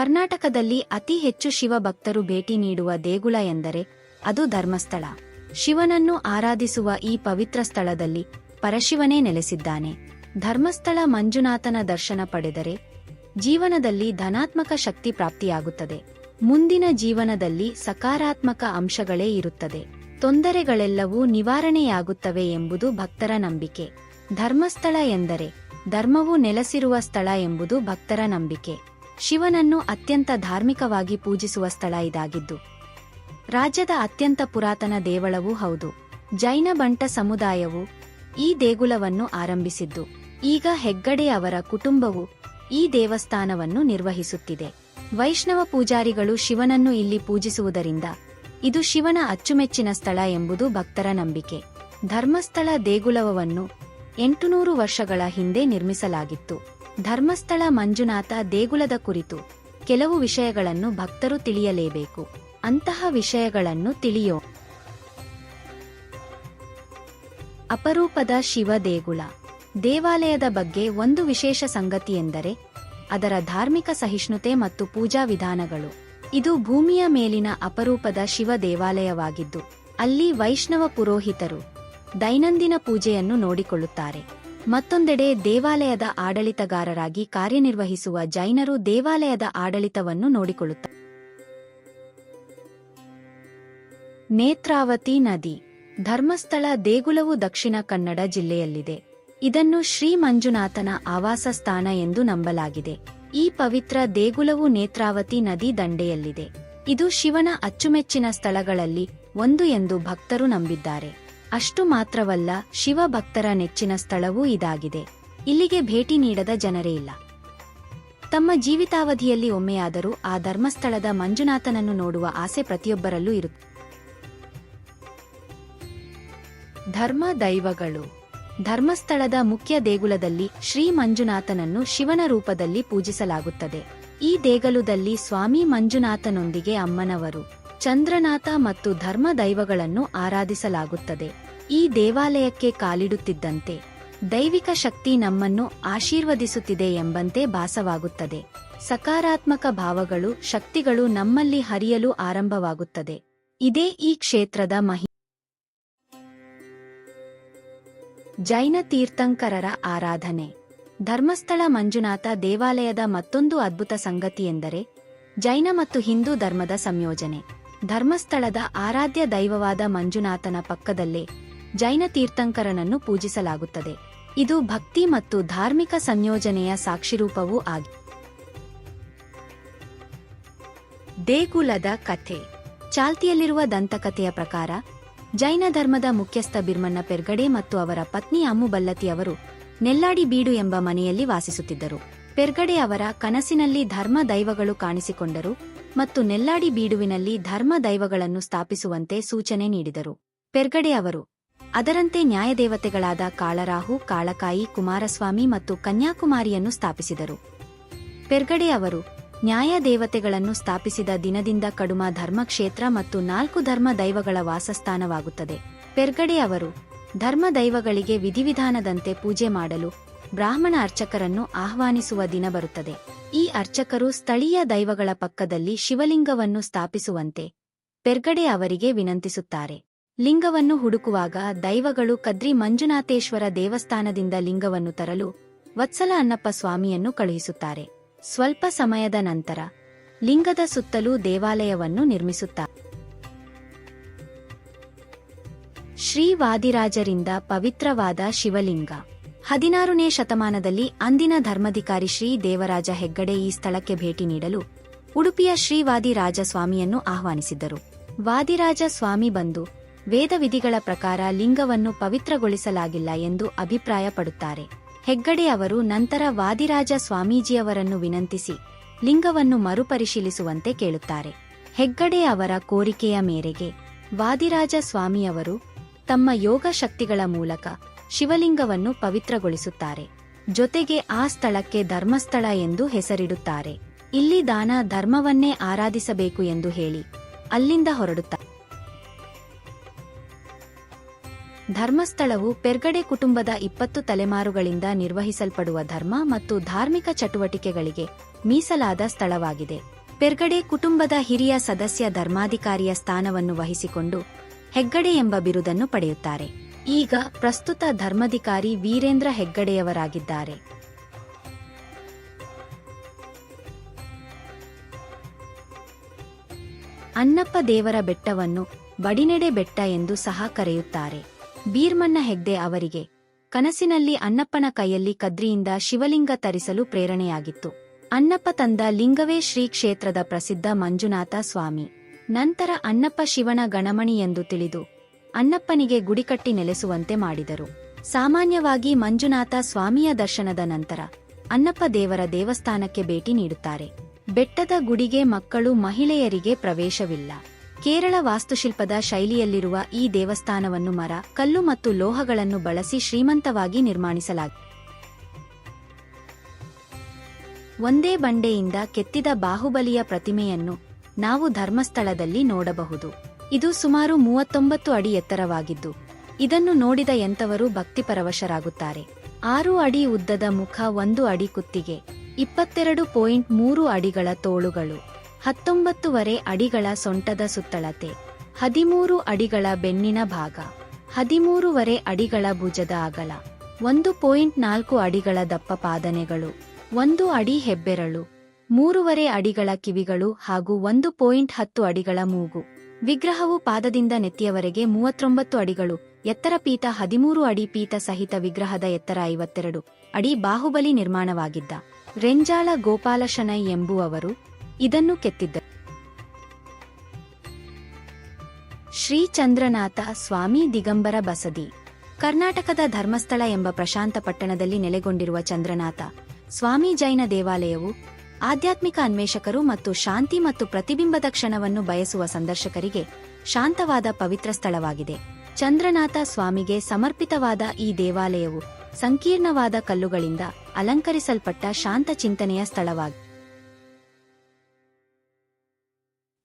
ಕರ್ನಾಟಕದಲ್ಲಿ ಅತಿ ಹೆಚ್ಚು ಶಿವ ಭಕ್ತರು ಭೇಟಿ ನೀಡುವ ದೇಗುಲ ಎಂದರೆ ಅದು ಧರ್ಮಸ್ಥಳ. ಶಿವನನ್ನು ಆರಾಧಿಸುವ ಈ ಪವಿತ್ರ ಸ್ಥಳದಲ್ಲಿ ಪರಶಿವನೇ ನೆಲೆಸಿದ್ದಾನೆ. ಧರ್ಮಸ್ಥಳ ಮಂಜುನಾಥನ ದರ್ಶನ ಪಡೆದರೆ ಜೀವನದಲ್ಲಿ ಧನಾತ್ಮಕ ಶಕ್ತಿ ಪ್ರಾಪ್ತಿಯಾಗುತ್ತದೆ. ಮುಂದಿನ ಜೀವನದಲ್ಲಿ ಸಕಾರಾತ್ಮಕ ಅಂಶಗಳೇ ಇರುತ್ತದೆ. ತೊಂದರೆಗಳೆಲ್ಲವೂ ನಿವಾರಣೆಯಾಗುತ್ತವೆ ಎಂಬುದು ಭಕ್ತರ ನಂಬಿಕೆ. ಧರ್ಮಸ್ಥಳ ಎಂದರೆ ಧರ್ಮವು ನೆಲೆಸಿರುವ ಸ್ಥಳ ಎಂಬುದು ಭಕ್ತರ ನಂಬಿಕೆ. ಶಿವನನ್ನು ಅತ್ಯಂತ ಧಾರ್ಮಿಕವಾಗಿ ಪೂಜಿಸುವ ಸ್ಥಳ ಇದಾಗಿದ್ದು, ರಾಜ್ಯದ ಅತ್ಯಂತ ಪುರಾತನ ದೇವಳವೂ ಹೌದು. ಜೈನ ಬಂಟ ಸಮುದಾಯವು ಈ ದೇಗುಲವನ್ನು ಆರಂಭಿಸಿದ್ದು, ಈಗ ಹೆಗ್ಗಡೆ ಅವರ ಕುಟುಂಬವು ಈ ದೇವಸ್ಥಾನವನ್ನು ನಿರ್ವಹಿಸುತ್ತಿದೆ. ವೈಷ್ಣವ ಪೂಜಾರಿಗಳು ಶಿವನನ್ನು ಇಲ್ಲಿ ಪೂಜಿಸುವುದರಿಂದ ಇದು ಶಿವನ ಅಚ್ಚುಮೆಚ್ಚಿನ ಸ್ಥಳ ಎಂಬುದು ಭಕ್ತರ ನಂಬಿಕೆ. ಧರ್ಮಸ್ಥಳ ದೇಗುಲವನ್ನು ಎಂಟುನೂರು ವರ್ಷಗಳ ಹಿಂದೆ ನಿರ್ಮಿಸಲಾಗಿತ್ತು. ಧರ್ಮಸ್ಥಳ ಮಂಜುನಾಥ ದೇಗುಲದ ಕುರಿತು ಕೆಲವು ವಿಷಯಗಳನ್ನು ಭಕ್ತರು ತಿಳಿಯಲೇಬೇಕು. ಅಂತಹ ವಿಷಯಗಳನ್ನು ತಿಳಿಯೋ ಅಪರೂಪದ ಶಿವ ದೇಗುಲ. ದೇವಾಲಯದ ಬಗ್ಗೆ ಒಂದು ವಿಶೇಷ ಸಂಗತಿ ಎಂದರೆ, ಅದರ ಧಾರ್ಮಿಕ ಸಹಿಷ್ಣುತೆ ಮತ್ತು ಪೂಜಾ ವಿಧಾನಗಳು. ಇದು ಭೂಮಿಯ ಮೇಲಿನ ಅಪರೂಪದ ಶಿವ ದೇವಾಲಯವಾಗಿದ್ದು, ಅಲ್ಲಿ ವೈಷ್ಣವ ಪುರೋಹಿತರು ದೈನಂದಿನ ಪೂಜೆಯನ್ನು ನೋಡಿಕೊಳ್ಳುತ್ತಾರೆ. ಮತ್ತೊಂದೆಡೆ ದೇವಾಲಯದ ಆಡಳಿತಗಾರರಾಗಿ ಕಾರ್ಯನಿರ್ವಹಿಸುವ ಜೈನರು ದೇವಾಲಯದ ಆಡಳಿತವನ್ನು ನೋಡಿಕೊಳ್ಳುತ್ತಾರೆ ನೇತ್ರಾವತಿ ನದಿ, ಧರ್ಮಸ್ಥಳ ದೇಗುಲವು ದಕ್ಷಿಣ ಕನ್ನಡ ಜಿಲ್ಲೆಯಲ್ಲಿದೆ. ಇದನ್ನು ಶ್ರೀ ಮಂಜುನಾಥನ ಆವಾಸ ಸ್ಥಾನ ಎಂದು ನಂಬಲಾಗಿದೆ. ಈ ಪವಿತ್ರ ದೇಗುಲವು ನೇತ್ರಾವತಿ ನದಿ ದಂಡೆಯಲ್ಲಿದೆ. ಇದು ಶಿವನ ಅಚ್ಚುಮೆಚ್ಚಿನ ಸ್ಥಳಗಳಲ್ಲಿ ಒಂದು ಎಂದು ಭಕ್ತರು ನಂಬಿದ್ದಾರೆ. ಅಷ್ಟು ಮಾತ್ರವಲ್ಲ ಶಿವ ಭಕ್ತರ ನೆಚ್ಚಿನ ಸ್ಥಳವೂ ಇದಾಗಿದೆ. ಇಲ್ಲಿಗೆ ಭೇಟಿ ನೀಡದ ಜನರೇ ಇಲ್ಲ. ತಮ್ಮ ಜೀವಿತಾವಧಿಯಲ್ಲಿ ಒಮ್ಮೆಯಾದರೂ ಆ ಧರ್ಮಸ್ಥಳದ ಮಂಜುನಾಥನನ್ನು ನೋಡುವ ಆಸೆ ಪ್ರತಿಯೊಬ್ಬರಲ್ಲೂ ಇರುತ್ತೆ ಧರ್ಮ ದೈವಗಳು. ಧರ್ಮಸ್ಥಳದ ಮುಖ್ಯ ದೇಗುಲದಲ್ಲಿ ಶ್ರೀ ಮಂಜುನಾಥನನ್ನು ಶಿವನ ರೂಪದಲ್ಲಿ ಪೂಜಿಸಲಾಗುತ್ತದೆ. ಈ ದೇಗುಲದಲ್ಲಿ ಸ್ವಾಮಿ ಮಂಜುನಾಥನೊಂದಿಗೆ ಅಮ್ಮನವರು. ಚಂದ್ರನಾಥ ಮತ್ತು ಧರ್ಮ ದೈವಗಳನ್ನು ಆರಾಧಿಸಲಾಗುತ್ತದೆ. ಈ ದೇವಾಲಯಕ್ಕೆ ಕಾಲಿಡುತ್ತಿದ್ದಂತೆ ದೈವಿಕ ಶಕ್ತಿ ನಮ್ಮನ್ನು ಆಶೀರ್ವದಿಸುತ್ತಿದೆ ಎಂಬಂತೆ ಭಾಸವಾಗುತ್ತದೆ. ಸಕಾರಾತ್ಮಕ ಭಾವಗಳು, ಶಕ್ತಿಗಳು ನಮ್ಮಲ್ಲಿ ಹರಿಯಲು ಆರಂಭವಾಗುತ್ತದೆ. ಇದೇ ಈ ಕ್ಷೇತ್ರದ ಮಹಿ ಜೈನ ತೀರ್ಥಂಕರರ ಆರಾಧನೆ. ಧರ್ಮಸ್ಥಳ ಮಂಜುನಾಥ ದೇವಾಲಯದ ಮತ್ತೊಂದು ಅದ್ಭುತ ಸಂಗತಿಯೆಂದರೆ ಜೈನ ಮತ್ತು ಹಿಂದೂ ಧರ್ಮದ ಸಂಯೋಜನೆ. ಧರ್ಮಸ್ಥಳದ ಆರಾಧ್ಯ ದೈವವಾದ ಮಂಜುನಾಥನ ಪಕ್ಕದಲ್ಲೇ ಜೈನ ತೀರ್ಥಂಕರನನ್ನು ಪೂಜಿಸಲಾಗುತ್ತದೆ. ಇದು ಭಕ್ತಿ ಮತ್ತು ಧಾರ್ಮಿಕ ಸಂಯೋಜನೆಯ ಸಾಕ್ಷಿರೂಪವೂ ಆಗಿ. ದೇಗುಲದ ಕಥೆ. ಚಾಲ್ತಿಯಲ್ಲಿರುವ ದಂತಕಥೆಯ ಪ್ರಕಾರ, ಜೈನ ಧರ್ಮದ ಮುಖ್ಯಸ್ಥ ಬಿರ್ಮನ್ನ ಪೆರ್ಗಡೆ ಮತ್ತು ಅವರ ಪತ್ನಿ ಅಮ್ಮು ಬಲ್ಲತಿ ಅವರು ನೆಲ್ಲಾಡಿ ಬೀಡು ಎಂಬ ಮನೆಯಲ್ಲಿ ವಾಸಿಸುತ್ತಿದ್ದರು. ಪೆರ್ಗಡೆ ಅವರ ಕನಸಿನಲ್ಲಿ ಧರ್ಮ ದೈವಗಳು ಕಾಣಿಸಿಕೊಂಡರು. ಮತ್ತು ನೆಲ್ಲಾಡಿ ಬೀಡುವಿನಲ್ಲಿ ಧರ್ಮ ದೈವಗಳನ್ನು ಸ್ಥಾಪಿಸುವಂತೆ ಸೂಚನೆ ನೀಡಿದರು. ಪೆರ್ಗಡೆ ಅವರು, ಅದರಂತೆ ನ್ಯಾಯದೇವತೆಗಳಾದ ಕಾಳರಾಹು, ಕಾಳಕಾಯಿ, ಕುಮಾರಸ್ವಾಮಿ ಮತ್ತು ಕನ್ಯಾಕುಮಾರಿಯನ್ನು ಸ್ಥಾಪಿಸಿದರು. ಪೆರ್ಗಡೆ ಅವರು ನ್ಯಾಯ ದೇವತೆಗಳನ್ನು ಸ್ಥಾಪಿಸಿದ ದಿನದಿಂದ ಕಡುಮ ಧರ್ಮಕ್ಷೇತ್ರ ಮತ್ತು ನಾಲ್ಕು ಧರ್ಮ ದೈವಗಳ ವಾಸಸ್ಥಾನವಾಗುತ್ತದೆ. ಪೆರ್ಗಡೆ ಅವರು, ಧರ್ಮ ದೈವಗಳಿಗೆ ವಿಧಿವಿಧಾನದಂತೆ ಪೂಜೆ ಮಾಡಲು ಬ್ರಾಹ್ಮಣ ಅರ್ಚಕರನ್ನು ಆಹ್ವಾನಿಸುವ ದಿನ ಬರುತ್ತದೆ. ಈ ಅರ್ಚಕರು ಸ್ಥಳೀಯ ದೈವಗಳ ಪಕ್ಕದಲ್ಲಿ ಶಿವಲಿಂಗವನ್ನು ಸ್ಥಾಪಿಸುವಂತೆ ಪೆರ್ಗಡೆ ಅವರಿಗೆ ವಿನಂತಿಸುತ್ತಾರೆ. ಲಿಂಗವನ್ನು ಹುಡುಕುವಾಗ ದೈವಗಳು ಕದ್ರಿ ಮಂಜುನಾಥೇಶ್ವರ ದೇವಸ್ಥಾನದಿಂದ ಲಿಂಗವನ್ನು ತರಲು ವತ್ಸಲ ಅನ್ನಪ್ಪ ಸ್ವಾಮಿಯನ್ನು ಕಳುಹಿಸುತ್ತಾರೆ. ಸ್ವಲ್ಪ ಸಮಯದ ನಂತರ ಲಿಂಗದ ಸುತ್ತಲೂ ದೇವಾಲಯವನ್ನು ನಿರ್ಮಿಸುತ್ತಾರೆ ಶ್ರೀವಾದಿರಾಜರಿಂದ ಪವಿತ್ರವಾದ ಶಿವಲಿಂಗ. ಹದಿನಾರನೇ ಶತಮಾನದಲ್ಲಿ ಅಂದಿನ ಧರ್ಮಾಧಿಕಾರಿ ಶ್ರೀ ದೇವರಾಜ ಹೆಗ್ಗಡೆ ಈ ಸ್ಥಳಕ್ಕೆ ಭೇಟಿ ನೀಡಲು ಉಡುಪಿಯ ಶ್ರೀ ವಾದಿರಾಜ ಸ್ವಾಮಿಯನ್ನು ಆಹ್ವಾನಿಸಿದ್ದರು. ವಾದಿರಾಜ ಸ್ವಾಮಿ ಬಂದು ವೇದವಿಧಿಗಳ ಪ್ರಕಾರ ಲಿಂಗವನ್ನು ಪವಿತ್ರಗೊಳಿಸಲಾಗಿಲ್ಲ ಎಂದು ಅಭಿಪ್ರಾಯಪಡುತ್ತಾರೆ. ಹೆಗ್ಗಡೆ ಅವರು ನಂತರ ವಾದಿರಾಜ ಸ್ವಾಮೀಜಿಯವರನ್ನು ವಿನಂತಿಸಿ ಲಿಂಗವನ್ನು ಮರುಪರಿಶೀಲಿಸುವಂತೆ ಕೇಳುತ್ತಾರೆ. ಹೆಗ್ಗಡೆ ಅವರ ಕೋರಿಕೆಯ ಮೇರೆಗೆ ವಾದಿರಾಜ ಸ್ವಾಮಿಯವರು ತಮ್ಮ ಯೋಗ ಶಕ್ತಿಗಳ ಮೂಲಕ ಶಿವಲಿಂಗವನ್ನು ಪವಿತ್ರಗೊಳಿಸುತ್ತಾರೆ. ಜೊತೆಗೆ ಆ ಸ್ಥಳಕ್ಕೆ ಧರ್ಮಸ್ಥಳ ಎಂದು ಹೆಸರಿಡುತ್ತಾರೆ. ಇಲ್ಲಿ ದಾನ ಧರ್ಮವನ್ನೇ ಆರಾಧಿಸಬೇಕು ಎಂದು ಹೇಳಿ. ಅಲ್ಲಿಂದ ಹೊರಡುತ್ತಾರೆ ಧರ್ಮಸ್ಥಳವು ಪೆರ್ಗಡೆ ಕುಟುಂಬದ ಇಪ್ಪತ್ತು ತಲೆಮಾರುಗಳಿಂದ ನಿರ್ವಹಿಸಲ್ಪಡುವ ಧರ್ಮ ಮತ್ತು ಧಾರ್ಮಿಕ ಚಟುವಟಿಕೆಗಳಿಗೆ ಮೀಸಲಾದ ಸ್ಥಳವಾಗಿದೆ. ಪೆರ್ಗಡೆ ಕುಟುಂಬದ ಹಿರಿಯ ಸದಸ್ಯ ಧರ್ಮಾಧಿಕಾರಿಯ ಸ್ಥಾನವನ್ನು ವಹಿಸಿಕೊಂಡು ಹೆಗ್ಗಡೆ ಎಂಬ ಬಿರುದನ್ನು ಪಡೆಯುತ್ತಾರೆ. ಈಗ ಪ್ರಸ್ತುತ ಧರ್ಮಾಧಿಕಾರಿ ವೀರೇಂದ್ರ ಹೆಗ್ಗಡೆಯವರಾಗಿದ್ದಾರೆ. ಅನ್ನಪ್ಪ ದೇವರ ಬೆಟ್ಟವನ್ನು ಬಡಿನೆಡೆ ಬೆಟ್ಟ ಎಂದು ಸಹ ಕರೆಯುತ್ತಾರೆ. ಬೀರ್ಮನ್ನ ಹೆಗ್ಡೆ ಅವರಿಗೆ ಕನಸಿನಲ್ಲಿ ಅನ್ನಪ್ಪನ ಕೈಯಲ್ಲಿ ಕದ್ರಿಯಿಂದ ಶಿವಲಿಂಗ ತರಿಸಲು ಪ್ರೇರಣೆಯಾಗಿತ್ತು. ಅನ್ನಪ್ಪ ತಂದ ಲಿಂಗವೇ ಶ್ರೀ ಕ್ಷೇತ್ರದ ಪ್ರಸಿದ್ಧ ಮಂಜುನಾಥ ಸ್ವಾಮಿ. ನಂತರ ಅನ್ನಪ್ಪ ಶಿವನ ಗಣಮಣಿ ಎಂದು ತಿಳಿದು ಅಣ್ಣಪ್ಪನಿಗೆ ಗುಡಿಕಟ್ಟಿ ನೆಲೆಸುವಂತೆ ಮಾಡಿದರು. ಸಾಮಾನ್ಯವಾಗಿ ಮಂಜುನಾಥ ಸ್ವಾಮಿಯ ದರ್ಶನದ ನಂತರ ಅಣ್ಣಪ್ಪ ದೇವರ ದೇವಸ್ಥಾನಕ್ಕೆ ಭೇಟಿ ನೀಡುತ್ತಾರೆ. ಬೆಟ್ಟದ ಗುಡಿಗೆ ಮಕ್ಕಳು ಮಹಿಳೆಯರಿಗೆ ಪ್ರವೇಶವಿಲ್ಲ. ಕೇರಳ ವಾಸ್ತುಶಿಲ್ಪದ ಶೈಲಿಯಲ್ಲಿರುವ ಈ ದೇವಸ್ಥಾನವನ್ನು ಮರ, ಕಲ್ಲು ಮತ್ತು ಲೋಹಗಳನ್ನು ಬಳಸಿ ಶ್ರೀಮಂತವಾಗಿ ನಿರ್ಮಾಣಿಸಲಾಗಿದೆ ಒಂದೇ ಬಂಡೆಯಿಂದ ಕೆತ್ತಿದ ಬಾಹುಬಲಿಯ ಪ್ರತಿಮೆಯನ್ನು ನಾವು ಧರ್ಮಸ್ಥಳದಲ್ಲಿ ನೋಡಬಹುದು. ಇದು ಸುಮಾರು ಮೂವತ್ತೊಂಬತ್ತು ಅಡಿ ಎತ್ತರವಾಗಿದ್ದು, ಇದನ್ನು ನೋಡಿದ ಎಂತವರು ಭಕ್ತಿಪರವಶರಾಗುತ್ತಾರೆ. ಆರು ಅಡಿ ಉದ್ದದ ಮುಖ ಒಂದು ಅಡಿ ಕುತ್ತಿಗೆ, ಇಪ್ಪತ್ತೆರಡು ಪಾಯಿಂಟ್ ಮೂರು ಅಡಿಗಳ ತೋಳುಗಳು, ಹತ್ತೊಂಬತ್ತುವರೆ ಅಡಿಗಳ ಸೊಂಟದ ಸುತ್ತಳತೆ, ಹದಿಮೂರು ಅಡಿಗಳ ಬೆನ್ನಿನ ಭಾಗ, ಹದಿಮೂರುವರೆ ಅಡಿಗಳ ಭುಜದ ಅಗಲ, ಒಂದು ಪಾಯಿಂಟ್ ನಾಲ್ಕು ಅಡಿಗಳ ದಪ್ಪ ಪಾದನೆಗಳು, ಒಂದು ಅಡಿ ಹೆಬ್ಬೆರಳು, ಮೂರುವರೆ ಅಡಿಗಳ ಕಿವಿಗಳು ಹಾಗೂ ಒಂದು ಪಾಯಿಂಟ್ ಹತ್ತು ಅಡಿಗಳ ಮೂಗು. ವಿಗ್ರಹವು ಪಾದದಿಂದ ನೆತ್ತಿಯವರೆಗೆ ಮೂವತ್ತೊಂಬತ್ತು ಅಡಿಗಳು, ಎತ್ತರ ಪೀಠ ಹದಿಮೂರು ಅಡಿ ಪೀಠ ಸಹಿತ ವಿಗ್ರಹದ ಎತ್ತರ ಐವತ್ತೆರಡು ಅಡಿ ಬಾಹುಬಲಿ ನಿರ್ಮಾಣವಾಗಿದ್ದ. ರೆಂಜಾಳ ಗೋಪಾಲಶನೈ ಎಂಬುವವರು ಇದನ್ನು ಕೆತ್ತಿದ್ದರು. ಶ್ರೀ ಚಂದ್ರನಾಥ ಸ್ವಾಮಿ ದಿಗಂಬರ ಬಸದಿ. ಕರ್ನಾಟಕದ ಧರ್ಮಸ್ಥಳ ಎಂಬ ಪ್ರಶಾಂತ ಪಟ್ಟಣದಲ್ಲಿ ನೆಲೆಗೊಂಡಿರುವ ಚಂದ್ರನಾಥ, ಸ್ವಾಮಿ ಜೈನ ದೇವಾಲಯವು ಆಧ್ಯಾತ್ಮಿಕ ಅನ್ವೇಷಕರು ಮತ್ತು ಶಾಂತಿ ಮತ್ತು ಪ್ರತಿಬಿಂಬದ ಕ್ಷಣವನ್ನು ಬಯಸುವ ಸಂದರ್ಶಕರಿಗೆ ಶಾಂತವಾದ ಪವಿತ್ರ ಸ್ಥಳವಾಗಿದೆ. ಚಂದ್ರನಾಥ ಸ್ವಾಮಿಗೆ ಸಮರ್ಪಿತವಾದ ಈ ದೇವಾಲಯವು ಸಂಕೀರ್ಣವಾದ ಕಲ್ಲುಗಳಿಂದ ಅಲಂಕರಿಸಲ್ಪಟ್ಟ ಶಾಂತ ಚಿಂತನೆಯ ಸ್ಥಳವಾಗಿದೆ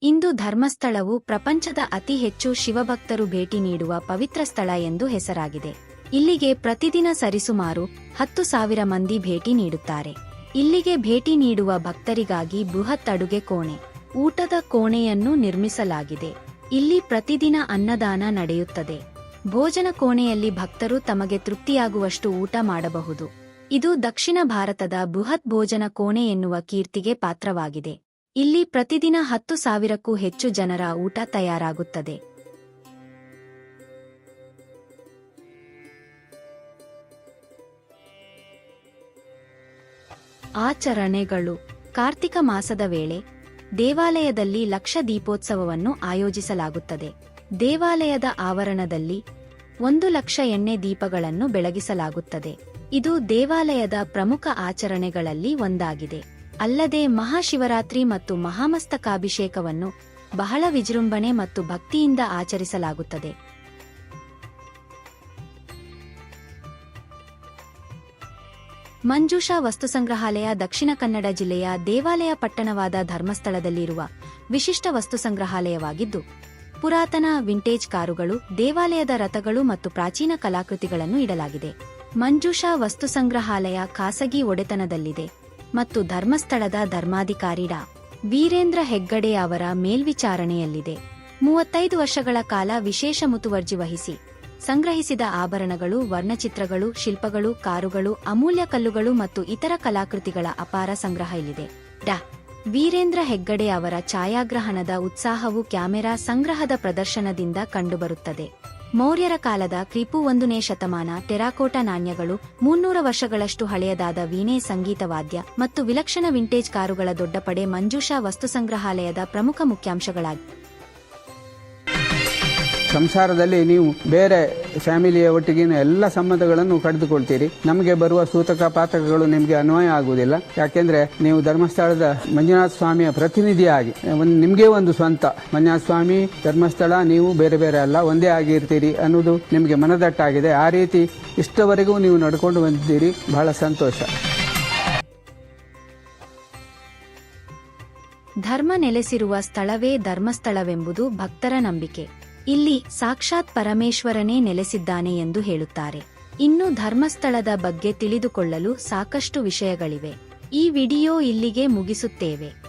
ಇಂದು ಧರ್ಮಸ್ಥಳವು ಪ್ರಪಂಚದ ಅತಿ ಹೆಚ್ಚು ಶಿವಭಕ್ತರು ಭೇಟಿ ನೀಡುವ ಪವಿತ್ರ ಸ್ಥಳ ಎಂದು ಹೆಸರಾಗಿದೆ. ಇಲ್ಲಿಗೆ ಪ್ರತಿದಿನ ಸರಿಸುಮಾರು ಹತ್ತು ಸಾವಿರ ಮಂದಿ ಭೇಟಿ ನೀಡುತ್ತಾರೆ. ಇಲ್ಲಿಗೆ ಭೇಟಿ ನೀಡುವ ಭಕ್ತರಿಗಾಗಿ ಬೃಹತ್ ಅಡುಗೆ ಕೋಣೆ, ಊಟದ ಕೋಣೆಯನ್ನು ನಿರ್ಮಿಸಲಾಗಿದೆ. ಇಲ್ಲಿ ಪ್ರತಿದಿನ ಅನ್ನದಾನ ನಡೆಯುತ್ತದೆ. ಭೋಜನ ಕೋಣೆಯಲ್ಲಿ ಭಕ್ತರು ತಮಗೆ ತೃಪ್ತಿಯಾಗುವಷ್ಟು ಊಟ ಮಾಡಬಹುದು. ಇದು ದಕ್ಷಿಣ ಭಾರತದ ಬೃಹತ್ ಭೋಜನ ಕೋಣೆ ಎನ್ನುವ ಕೀರ್ತಿಗೆ ಪಾತ್ರವಾಗಿದೆ. ಇಲ್ಲಿ ಪ್ರತಿದಿನ ಹತ್ತು ಸಾವಿರಕ್ಕೂ ಹೆಚ್ಚು ಜನರ ಊಟ ತಯಾರಾಗುತ್ತದೆ. ಆಚರಣೆಗಳು. ಕಾರ್ತಿಕ ಮಾಸದ ವೇಳೆ ದೇವಾಲಯದಲ್ಲಿ ಲಕ್ಷ ದೀಪೋತ್ಸವವನ್ನು ಆಯೋಜಿಸಲಾಗುತ್ತದೆ. ದೇವಾಲಯದ ಆವರಣದಲ್ಲಿ ಒಂದು ಲಕ್ಷ ಎಣ್ಣೆ ದೀಪಗಳನ್ನು ಬೆಳಗಿಸಲಾಗುತ್ತದೆ. ಇದು ದೇವಾಲಯದ ಪ್ರಮುಖ ಆಚರಣೆಗಳಲ್ಲಿ ಒಂದಾಗಿದೆ. ಅಲ್ಲದೆ ಮಹಾಶಿವರಾತ್ರಿ ಮತ್ತು ಮಹಾಮಸ್ತಕಾಭಿಷೇಕವನ್ನು ಬಹಳ ವಿಜೃಂಭಣೆ ಮತ್ತು ಭಕ್ತಿಯಿಂದ ಆಚರಿಸಲಾಗುತ್ತದೆ. ಮಂಜೂಷಾ ವಸ್ತುಸಂಗ್ರಹಾಲಯ ದಕ್ಷಿಣ ಕನ್ನಡ ಜಿಲ್ಲೆಯ ದೇವಾಲಯ ಪಟ್ಟಣವಾದ ಧರ್ಮಸ್ಥಳದಲ್ಲಿರುವ ವಿಶಿಷ್ಟ ವಸ್ತು ಸಂಗ್ರಹಾಲಯವಾಗಿದ್ದು ಪುರಾತನ ವಿಂಟೇಜ್ ಕಾರುಗಳು, ದೇವಾಲಯದ ರಥಗಳು ಮತ್ತು ಪ್ರಾಚೀನ ಕಲಾಕೃತಿಗಳನ್ನು ಇಡಲಾಗಿದೆ. ಮಂಜೂಷಾ ವಸ್ತುಸಂಗ್ರಹಾಲಯ ಖಾಸಗಿ ಒಡೆತನದಲ್ಲಿದೆ ಮತ್ತು ಧರ್ಮಸ್ಥಳದ ಧರ್ಮಾಧಿಕಾರಿ ಡಾ. ವೀರೇಂದ್ರ ಹೆಗ್ಗಡೆ ಅವರ ಮೇಲ್ವಿಚಾರಣೆಯಲ್ಲಿದೆ. ಮೂವತ್ತೈದು ವರ್ಷಗಳ ಕಾಲ ವಿಶೇಷ ಮುತುವರ್ಜಿ ವಹಿಸಿ ಸಂಗ್ರಹಿಸಿದ ಆಭರಣಗಳು, ವರ್ಣಚಿತ್ರಗಳು, ಶಿಲ್ಪಗಳು, ಕಾರುಗಳು, ಅಮೂಲ್ಯ ಕಲ್ಲುಗಳು ಮತ್ತು ಇತರ ಕಲಾಕೃತಿಗಳ ಅಪಾರ ಸಂಗ್ರಹ ಇಲ್ಲಿದೆ. ಡಾ. ವೀರೇಂದ್ರ ಹೆಗ್ಗಡೆ ಅವರ ಛಾಯಾಗ್ರಹಣದ ಉತ್ಸಾಹವು ಕ್ಯಾಮೆರಾ ಸಂಗ್ರಹದ ಪ್ರದರ್ಶನದಿಂದ ಕಂಡುಬರುತ್ತದೆ. ಮೌರ್ಯರ ಕಾಲದ ಕ್ರಿಪು ಒಂದನೇ ಶತಮಾನ ಟೆರಾಕೋಟಾ ನಾಣ್ಯಗಳು, ಮುನ್ನೂರ ವರ್ಷಗಳಷ್ಟು ಹಳೆಯದಾದ ವೀಣೆ ಸಂಗೀತ ವಾದ್ಯ ಮತ್ತು ವಿಲಕ್ಷಣ ವಿಂಟೇಜ್ ಕಾರುಗಳ ದೊಡ್ಡ ಪಡೆ ವಸ್ತು ವಸ್ತುಸಂಗ್ರಹಾಲಯದ ಪ್ರಮುಖ ಮುಖ್ಯಾಂಶಗಳಾಗಿವೆ ಸಂಸಾರದಲ್ಲಿ ನೀವು ಬೇರೆ ಫ್ಯಾಮಿಲಿಯ ಒಟ್ಟಿಗಿನ ಎಲ್ಲ ಸಂಬಂಧಗಳನ್ನು ಕಡಿದುಕೊಳ್ತೀರಿ ನಮಗೆ ಬರುವ ಸೂತಕ ಪಾತಕಗಳು ನಿಮಗೆ ಅನ್ವಯ ಆಗುವುದಿಲ್ಲ. ಯಾಕೆಂದ್ರೆ ನೀವು ಧರ್ಮಸ್ಥಳದ ಮಂಜುನಾಥ ಸ್ವಾಮಿಯ ಪ್ರತಿನಿಧಿಯಾಗಿ ನಿಮಗೆ ಒಂದು ಸ್ವಂತ. ಮಂಜುನಾಥ ಸ್ವಾಮಿ, ಧರ್ಮಸ್ಥಳ, ನೀವು ಬೇರೆ ಬೇರೆ ಅಲ್ಲ, ಒಂದೇ ಆಗಿರ್ತೀರಿ ಅನ್ನೋದು ನಿಮಗೆ ಮನದಟ್ಟಾಗಿದೆ. ಆ ರೀತಿ ಇಷ್ಟವರೆಗೂ ನೀವು ನಡ್ಕೊಂಡು ಬಂದಿದ್ದೀರಿ. ಬಹಳ ಸಂತೋಷ. ಧರ್ಮ ನೆಲೆಸಿರುವ ಸ್ಥಳವೇ ಧರ್ಮಸ್ಥಳವೆಂಬುದು ಭಕ್ತರ ನಂಬಿಕೆ. ಇಲ್ಲಿ ಸಾಕ್ಷಾತ್ ಪರಮೇಶ್ವರನೇ ನೆಲೆಸಿದ್ದಾನೆ ಎಂದು ಹೇಳುತ್ತಾರೆ. ಇನ್ನು ಧರ್ಮಸ್ಥಳದ ಬಗ್ಗೆ ತಿಳಿದುಕೊಳ್ಳಲು ಸಾಕಷ್ಟು ವಿಷಯಗಳಿವೆ. ಈ ವಿಡಿಯೋ ಇಲ್ಲಿಗೆ ಮುಗಿಸುತ್ತೇವೆ.